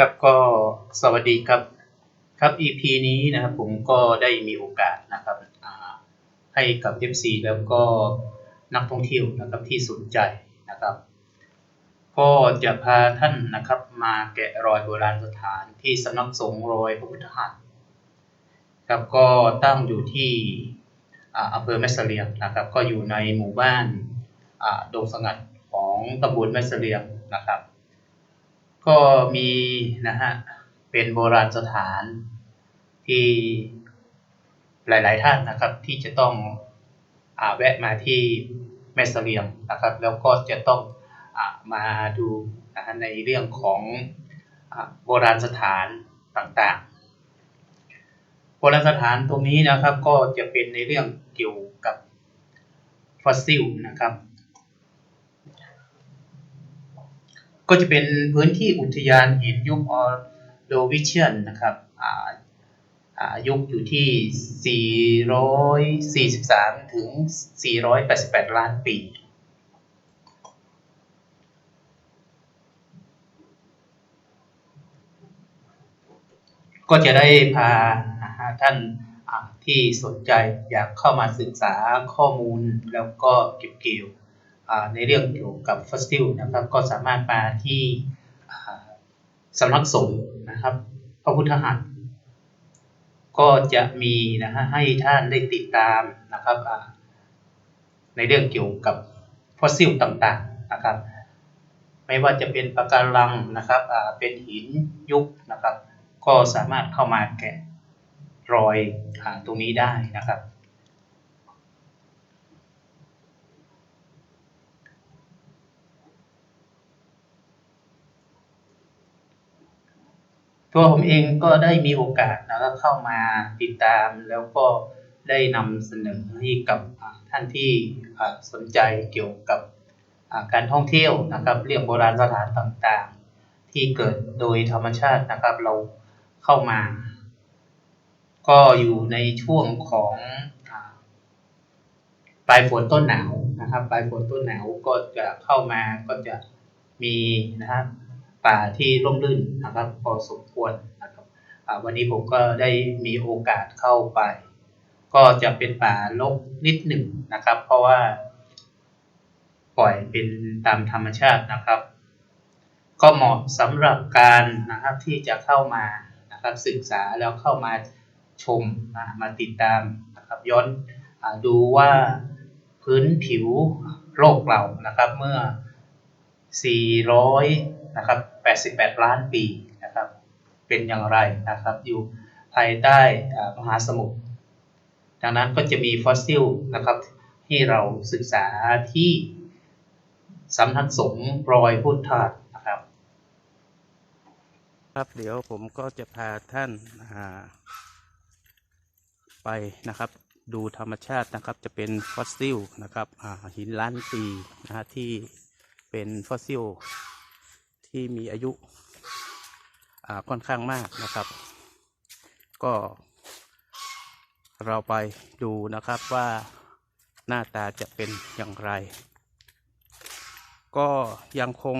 ครับก็สวัสดีครับครับ EP นี้นะครับผมก็ได้มีโอกาสนะครับให้กับ FC แล้วก็นักท่องเที่ยวนะครับที่สนใจนะครับ ก็จะพาท่านนะครับมาแกะรอยโบราณสถานที่สำนักสงฆ์รอยพระพุทธหัตครับก็ตั้งอยู่ที่ออำเภอแม่เสลียงนะครับ ก็อยู่ในหมู่บ้านดงสงัดของตำบลแม่เสลียงนะครับ ก็มีนะฮะเป็นโบราณสถานที่หลาย ๆ ท่านนะครับที่จะต้องอาแวะมาที่แม่เสลียงนะครับ แล้วก็จะต้องอมาดูนะฮะในเรื่องของอโบราณสถานต่างๆ โบราณสถานตรงนี้นะครับก็จะเป็นในเรื่องเกี่ยวกับฟอสซิลนะครับ ก็จะเป็นพื้นที่อุทยานหินยุคออโดวิเชียนนะครับอ่าอ่ายุคอยู่ที่ 443 ถึง 488 ล้านปี ก็จะได้พาท่านที่สนใจอยากเข้ามาศึกษาข้อมูลแล้วก็เก็บเกี่ยว ในเรื่องเกี่ยวกับฟอสซิลนะครับ ก็สามารถมาที่สำนักสงฆ์นะครับ พระพุทธหัตถ์ก็จะมีนะฮะให้ท่านได้ติดตามนะครับในเรื่องเกี่ยวกับฟอสซิลต่างๆนะครับ ไม่ว่าจะเป็นปะการังนะครับเป็นหินยุคนะครับ ก็สามารถเข้ามาแกะรอยอตรงนี้ได้นะครับ ตัวผมเองก็ได้มีโอกาสนะครับเข้ามาติดตามแล้วก็ได้นำเสนอให้กับท่านที่สนใจเกี่ยวกับการท่องเที่ยวนะครับเรื่องโบราณสถานต่างๆ ที่เกิดโดยธรรมชาตินะครับเราเข้ามา ก็อยู่ในช่วงของปลายฝนต้นหนาวนะครับปลายฝนต้นหนาวก็จะเข้ามาก็จะมีนะครับ ป่าที่ร่มรื่นนะครับพอสมควรนะครับวันนี้ผมก็ได้มีโอกาสเข้าไป ก็จะเป็นป่ารกนิดหนึ่งนะครับ เพราะว่าปล่อยเป็นตามธรรมชาตินะครับ ก็เหมาะสำหรับการนะครับที่จะเข้ามานะครับศึกษาแล้วเข้ามาชมนะมาติดตามนะครับย้อนอดูว่าพื้นผิวโลกเรานะครับเมื่อ 400 นะครับ88 ล้านปีนะครับเป็นอย่างไรนะครับอยู่ภายใต้มหาสมุทรดังนั้นก็จะมีฟอสซิลนะครับให้เราศึกษาที่สำนักสงฆ์รอยพุทธาตนะครับ ครับเดี๋ยวผมก็จะพาท่านาไปนะครับ ดูธรรมชาตินะครับจะเป็นฟอสซิลนะครับหินล้านปีนะฮะที่เป็นฟอสซิล ที่มีอายุค่อนข้างมากนะครับ ก็ เราไปดูนะครับว่าหน้าตาจะเป็นอย่างไร ก็ยังคง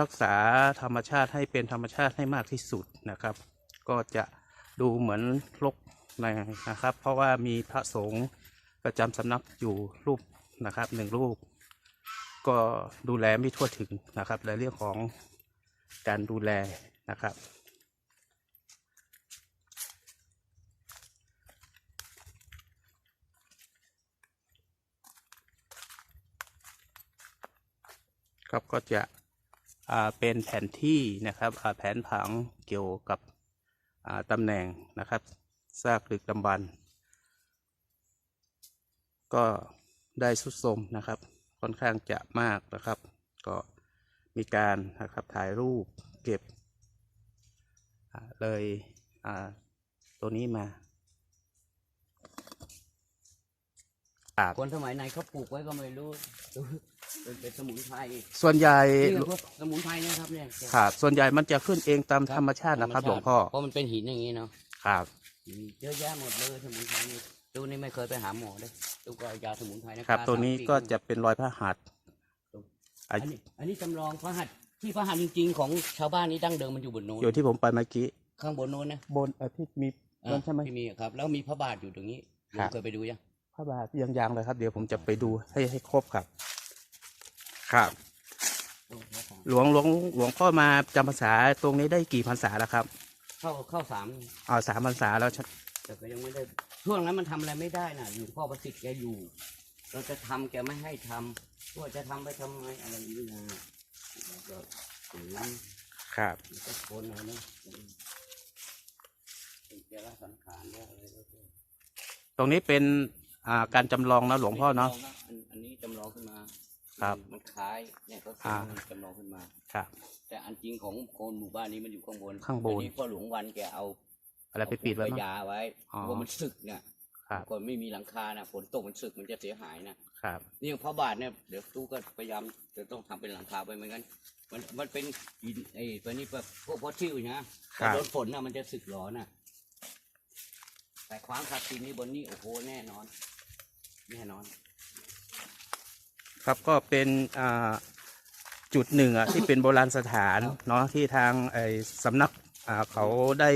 รักษาธรรมชาติให้เป็นธรรมชาติให้มากที่สุดนะครับ ก็จะดูเหมือนรกนนะครับ เพราะว่ามีพระสงฆ์ประจำสำนักอยู่รูปนะครับหนึ่งรูป ก็ดูแลไม่ทั่วถึงนะครับในเรื่องของการดูแลนะครับครับก็จะเป็นแผนที่นะครับแผนผังเกี่ยวกับตำแหน่งนะครับซากดึกดำบรรก็ได้สุดโทรมนะครับ ค่อนข้างจะมากนะครับ ก็มีการนะครับถ่ายรูปเก็บอ่าเลยอ่าตัวนี้มาครับคนสมัยไหนเขาปลูกไว้ก็ไม่รู้ดูเป็นเป็นสมุนไพรส่วนใหญ่นี่พวกสมุนไพรนะครับเนี่ยครับส่วนใหญ่มันจะขึ้นเองตามธรรมชาตินะครับหลวงพ่อเพราะมันเป็นหินอย่างนี้เนาะครับมีเยอะแยะหมดเลยสมุนไพรนี่ ดูนี่ไม่เคยไปหาหมอเลยดูก็เอายาสมุนไพรนะครับตัวนี้ก็จะเป็นรอยพระหัตถ์อัอะนนี้อันนี้จำลองพระหัตถ์ที่พระหัตถ์จริงๆ ของชาวบ้านนี้ดั้งเดิมมันอยู่บนโน้นอยู่ที่ผมไปเมื่อกี้ ข้างบนโน้นนะบนเออที่มีอ่านั่นใช่ไหม ที่มีครับ แล้วมีพระบาทอยู่ตรงนี้ครับเคยไปดูยังพระบาทยังยังเลยครับ เดี๋ยวผมจะไปดูให้ให้ครบครับ ครับ หลวงหลวงหลวงพ่อมาจำพรรษาตรงนี้ได้กี่พรรษาแล้วครับเข้าเข้าสามอ๋อสามพรรษาแล้วใช่แต่ก็ยังไม่ได้ ช่วงนั้นมันทำอะไรไม่ได้น่ะอยู่พ่อประสิทธิ์แกอยู่ เราจะทำแกไม่ให้ทำว่าจะทำไปทำไมอะไรอย่างนี้นะแล้วก็ถึงนั้นครับมันก็คนเอานะเป็นแกละสังขารเนี่ยอะไรแล้วก็ตรงนี้เป็นอ่าการจำลองนะหลวงพ่อเนาะอันอันนี้จำลองขึ้นมาครับมันคล้ายเนี่ยก็คืออ่าจำลองขึ้นมาครับ แต่อันจริงของคนหมู่บ้านนี้มันอยู่ข้างบนข้างบนอันี้พ่อหลวงวันแกเอา อะไรไปปิดไว้เอามั้งยาไว้อ๋อว่ามันสึกเนี่ยครับก่อนไม่มีหลังคานะฝนตกมันสึกมันจะเสียหายนะครับนี่อย่างพระบาทเนี่ยเดี๋ยวตู้ก็พยายามจะต้องทำเป็นหลังคาไปเหมือนกัน มันมันเป็นหินไอ้ตัวนี้แบบพวกพอชิวนะพอโดนฝนนะมันจะสึกหรอนะแต่คว้างคาตินนี่บนนี้โอ้โหแน่นอน แน่นอน ครับก็เป็นอ่าจุดหนึ่งอะที่เป็นโบราณสถานเนาะที่ทางไอ้สำนักอ่าเขาได้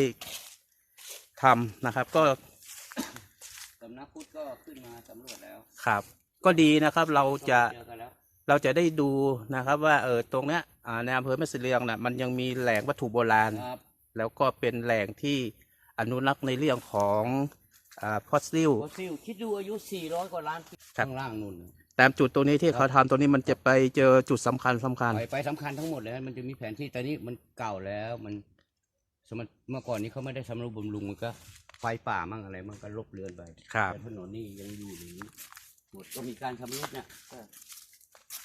ทำนะครับ ก็สำนักพุทธก็ขึ้นมาสำรวจแล้วครับ ก็ดีนะครับเราจะเจอกันแล้วเราจะได้ดูนะครับว่าเออตรงเนี้ยอ่าในอำเภอแม่เสลียงน่ะมันยังมีแหล่งวัตถุโบราณ ครับแล้วก็เป็นแหล่งที่อนุรักษ์ในเรื่องของอ่าฟอสซิล ฟอสซิลคิดดูอายุ 400 กว่าล้านปีครับ ข้างล่างนู่นตามจุดตรงนี้ที่เขาทำตรงนี้มันจะไปเจอจุดสำคัญสำคัญ ไปไปสำคัญทั้งหมดเลยมันจะมีแผนที่แต่นี้มันเก่าแล้วมัน สมัยเมื่อก่อนนี้เขาไม่ได้ทำรุบำรุงมันก็ไฟป่ามั่งอะไรมันก็ลบเลือนไปครับ แต่ถนนนี่ยังอยู่อย่างนี้หมดก็มีการทำรุดเนี่ยก็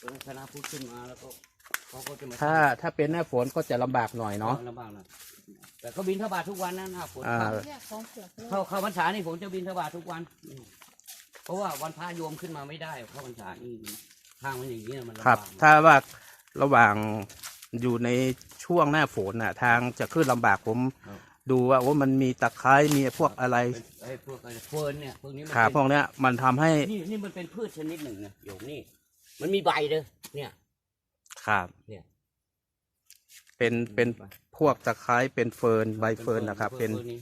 ก็คณะพูดขึ้นมาแล้วก็เขาก็จะมาถ้าถ้าเป็นหน้าฝนก็จะลำบากหน่อยเนาะ ลำบากหนะแต่เขาบินทบาททุกวันนะหน้าฝนอ่าเข้าเนี่ยของเผือกเลยเข้าเข้าพรรษานี่ผมจะบินทบาททุกวันอืมเพราะว่าวันพระโยมขึ้นมาไม่ได้เข้าพรรษานี่ทางมันอย่างนี้นะมันลำครับบากถ้าว่าระหว่าง อยู่ในช่วงหน้าฝนน่ะ ทางจะขึ้นลำบากผมครับ ดูว่าโอ้มันมีตะไคร้มีพวกอะไรเป็นไอ้พวกอะไรเฟิร์นเนี่ยพวกนี้มันขาเป็นพวกเนี้ยมันทำให้นี่นี่มันเป็นพืชชนิดหนึ่งนะโยมนี่ มันมีใบเด้อเนี่ยครับเนี่ย เป็นเป็นพวกตะไคร้เป็นเฟิร์นใบเฟิร์นนะครับ เป็นพวกนี้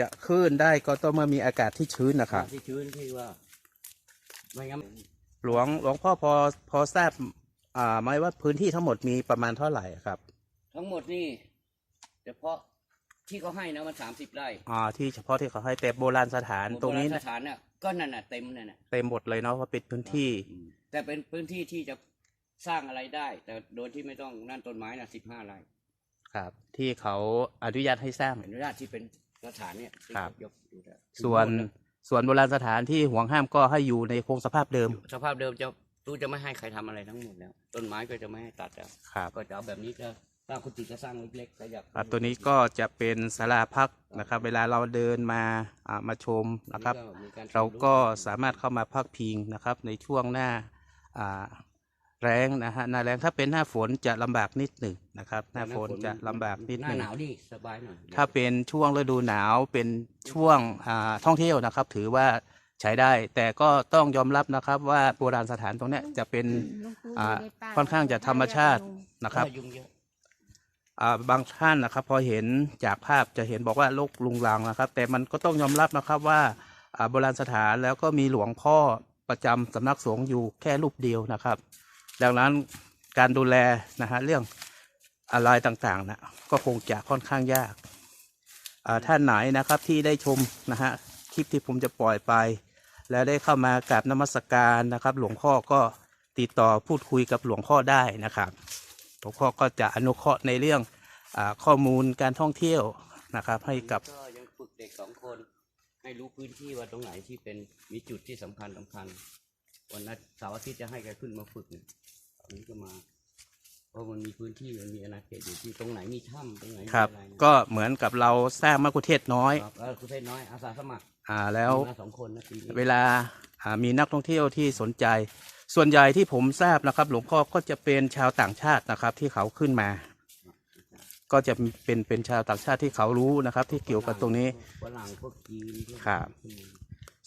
จะขึ้นได้ก็ต้องเมื่อมีอากาศที่ชื้นนะครับ ที่ชื้นที่ว่าไม่งั้นหลวงหลวงพ่อพอพอทราบ อ่าไหมว่าพื้นที่ทั้งหมดมีประมาณเท่าไหร่ครับ ทั้งหมดนี่เฉพาะที่เขาให้นะมันสามสิบไร่อ่าที่เฉพาะที่เขาให้แต่โบราณสถานตรงนี้โบาณเนี่ยสถานเนี่ยก็นั่นน่ะเต็มนั่นน่ะเต็มหมดเลยเนาะเพราะเป็นพื้นที่อืมแต่เป็นพื้นที่ที่จะสร้างอะไรได้ แต่โดยที่ไม่ต้องนั่นต้นไม้น่ะสิบห้าไร่ครับ ที่เขาอนุญาตให้สร้างอนุญาตที่เป็นสถานเนี่ยที่ครับยกดูได้ส่วนส่วนโบราณสถานที่ห่วงห้ามก็ให้อยู่ในคงสภาพเดิม สภาพเดิมจะ ตู้จะไม่ให้ใครทำอะไรทั้งหมดแล้ว ต้นไม้ก็จะไม่ให้ตัดแล้วครับก็จะเอาแบบนี้ก็สร้างกุฏิก็สร้างเล็กๆก็อยากครับตัวนี้ก็จะเป็นศาลาพักนะครับ เวลาเราเดินมาอ่ามาชมนะครับ มีการเราก็สามารถเข้ามาพักพิงนะครับ ในช่วงหน้าอ่าแรงนะฮะหน้าแรงถ้าเป็นหน้าฝนจะลำบากนิดหนึ่งนะครับ หน้าฝนจะลำบากนิดหหน้านึ่งหนาวนี่สบายหน่อยถ้าเป็นช่วงฤดูหนาวเป็นช่วงอ่าท่องเที่ยวนะครับ ถือว่า ใช้ได้ แต่ก็ต้องยอมรับนะครับว่าโบราณสถานตรงเนี้ยจะเป็นอ่าค่อนข้างจะธรรมชาตินะครับเออยุงเยอะ อ่าบางท่านนะครับ พอเห็นจากภาพจะเห็นบอกว่าโรคลุงลังนะครับ แต่มันก็ต้องยอมรับนะครับว่าอ่าโบราณสถานแล้วก็มีหลวงพ่อประจำสำนักสงฆ์อยู่แค่รูปเดียวนะครับ ดังนั้นการดูแลนะฮะเรื่องอะไรต่างๆนะก็คงจะค่อนข้างยากอ่าท่านไหนนะครับที่ได้ชมนะฮะคลิปที่ผมจะปล่อยไป แล้วได้เข้ามากราบนมัสการนะครับ หลวงพ่อก็ติดต่อพูดคุยกับหลวงพ่อได้นะครับ หลวงพ่อก็จะอนุเคราะห์ในเรื่องอาข้อมูลการท่องเที่ยวนะครับ ให้กับก็ยังฝึกเด็กสองคนให้รู้พื้นที่ว่าตรงไหนที่เป็นมีจุดที่สำคัญสำคัญ วันนั้นเสาร์อาทิตย์จะให้แกขึ้นมาฝึกเนี่ยอันนี้ก็มาเพราะมันมีพื้นที่มันมีอาณาเขตอยู่ที่ตรงไหนมีถ้ำตรงไหนมีครับ อะไรนะก็เหมือนกับเราสร้างมะกุเทศน้อย ครับแล้วคุณเทศน้อยอาสาสมัคร อ่าแล้วมีมาสองคนนะปีนี้เวลาอ่ามีนักท่องเที่ยวที่สนใจ ส่วนใหญ่ที่ผมทราบนะครับ หลวงพ่อก็จะเป็นชาวต่างชาตินะครับ ที่เขาขึ้นมา ก็จะเป็นเป็นชาวต่างชาติที่เขารู้นะครับ ที่เกี่ยวกับตรงนี้ ฝรั่งพวกจีนพวกครับ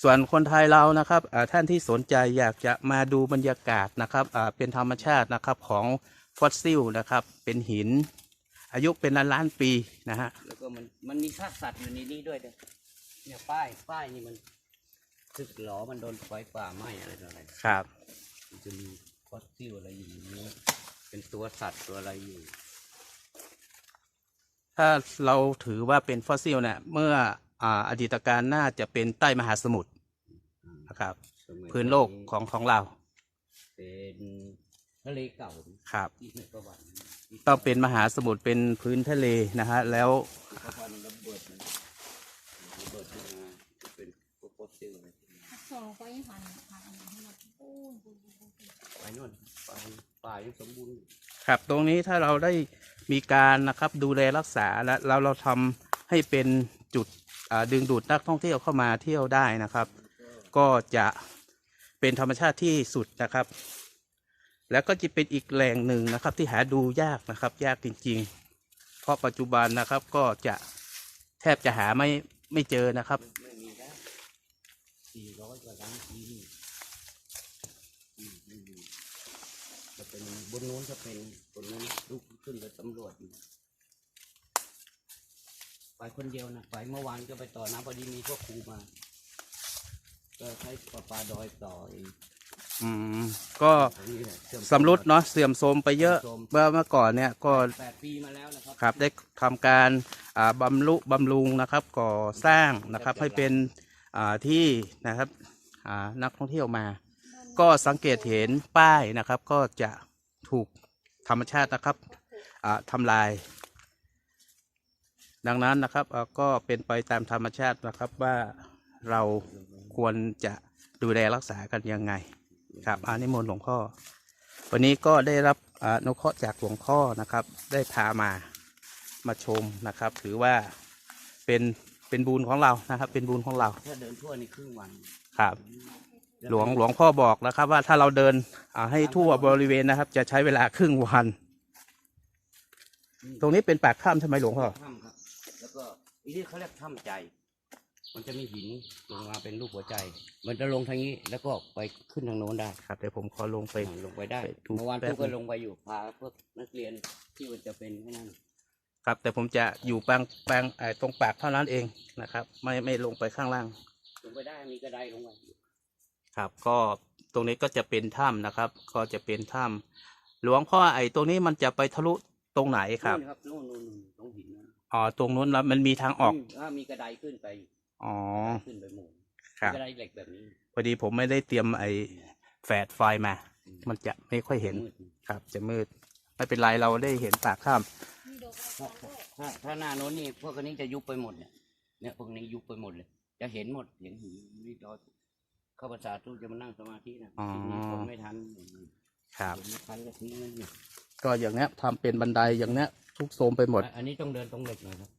ส่วนคนไทยเรานะครับอ่าท่านที่สนใจอยากจะมาดูบรรยากาศนะครับอ่าเป็นธรรมชาตินะครับของฟอสซิลนะครับ เป็นหิน อายุเป็นล้านล้านๆปีนะฮะ แล้วก็มันมันมีซากสัตว์อยู่ในนี้ด้วยเด้อ เนี่ยป้ายป้ายนี่มันสึกหรอมันโดนไฟป่าไหม้อะไรต่ออะไรครับ มันจะมีฟอสซิลอะไรอยู่ในนี้เป็นตัวสัตว์ตัวอะไรอยู่ ถ้าเราถือว่าเป็นฟอสซิลเนี่ยเมื่ออาอดีตการน่าจะเป็นใต้มหาสมุทรนะครับ สมัยพื้นโลกของของเราเป็นทะเลเก่าครับ ที่ในประวัติที่ต้องเป็นมหาสมุทรเป็นพื้นทะเลนะฮะแล้ว ประวัติมันระเบิดมันระเบิดขึ้นมาเป็น พวกฟอสซิลอะไรสองก็ยังผ่านผ่านอันนี้ให้หมดปูนปูนปูนปูนปูนไปโน่นไปป่ายังสมบูรณ์อยู่ครับตรงนี้ถ้าเราได้มีการนะครับดูแลรักษาและเราเราทำให้เป็นจุดอ่าดึงดูดนักท่องเที่ยวเข้ามาเที่ยวได้นะครับ ก็จะเป็นธรรมชาติที่สุดนะครับ แล้วก็จะเป็นอีกแหล่งหนึ่งนะครับที่หาดูยากนะครับ ยากจริง ๆ เพราะปัจจุบันนะครับก็จะแทบจะหาไม่ไม่เจอนะครับ ไม่มีแล้วสี่ร้อยกว่าล้านปีนี่อืมไม่มีจะเป็ นบนนู้นจะเป็นบนนู้นลุกขึ้นไปสำรวจอยู่ไปคนเดียวนะไปเมื่อวานก็ไปต่อน้ำพอดีมีพวกครูมาก็ใช้ปลาปลาดอยต่อเองอืมก็ตรงนี้แหละเชื่อสำรุดเนาะเสื่อมโทรมไปเยอะเสื่อมโทรมเมื่อเมื่อก่อนเนี่ยก็แปดปีมาแล้วนะครับครับได้ทำการอ่าบำรุบำรุงนะครับก่อสร้างนะครับให้เป็นอ่าที่นะครับอ่านักท่องเที่ยวมา ก็สังเกตเห็นป้ายนะครับ ก็จะ ถูกธรรมชาตินะครับอ่าทำลาย ดังนั้นนะครับอ่าก็เป็นไปตามธรรมชาตินะครับว่าเราควรจะดูแลรักษากันยังไง ครับอานิมนต์หลวงพ่อ วันนี้ก็ได้รับอาอนุเคราะห์จากหลวงพ่อนะครับ ได้พามามาชมนะครับ ถือว่าเป็นเป็นบุญของเรานะครับ เป็นบุญของเรา ถ้าเดินทั่วในครึ่งวัน ครับ หลวงหลวงพ่อบอกนะครับ ว่าถ้าเราเดินอ่าให้ทั่วบริเวณนะครับ จะใช้เวลาครึ่งวัน ตรงนี้เป็นปากถ้ำใช่ไหมหลวงพ่อถ้ำครับ แล้วก็อีนี่เขาเรียกถ้ำใจ มันจะมีหินลงมาเป็นรูปหัวใจ มันจะลงทางนี้แล้วก็ไปขึ้นทางโน้นได้ครับเดี๋ยวผมขอลงไปลงไปได้ไปดูเมื่อวานแป๊บพวกก็นึงลงไปอยู่พาพวกนักเรียนที่มันจะเป็นที่นั่นครับแต่ผมจะอยู่ปางปางไอ้ตรงปากเท่านั้นเองนะครับ ไม่ไม่ลงไปข้างล่าง ลงไปได้มีกระไดลงไปอยู่ ครับ ก็ตรงนี้ก็จะเป็นถ้ำนะครับ ก็จะเป็นถ้ำหลวงพ่อไอ้ตรงนี้มันจะไปทะลุตรงไหนครับนู่นครับนู่นนู่นนู่นตรงหินนั่นอ๋อตรงนู้นแล้วมันมีทางออกมถ้ามีกระไดขึ้นไปอ๋อ ขึ้นไปหมู่ครับกระไดเหล็กแบบนี้ พอดีผมไม่ได้เตรียมไอ้แฟลชไฟล์มา มันจะไม่ค่อยเห็นมืดครับ จะมืด ไม่เป็นไรเราได้เห็นปากถ้มีดอกถ้าถ้าถ้าหน้าโน้นนี่พวกอันนี้จะยุบไปหมดเนี่ยเนี่ยพวกนี้ยุบไปหมดเลย จะเห็นหมดเห็นหินนี่เรา เข้าภาษาตู้จะมานั่งสมาธินะทีนี้คนไม่ทันำครับ ไม่ทันก็ทิ้งนั่นเนี่ยก็อย่างเนี้ยทำเป็นบันไดอย่างเนี้ยทุกโทรมไปหมด อันนี้ต้องเดินตรงเหล็กหน่อยครับ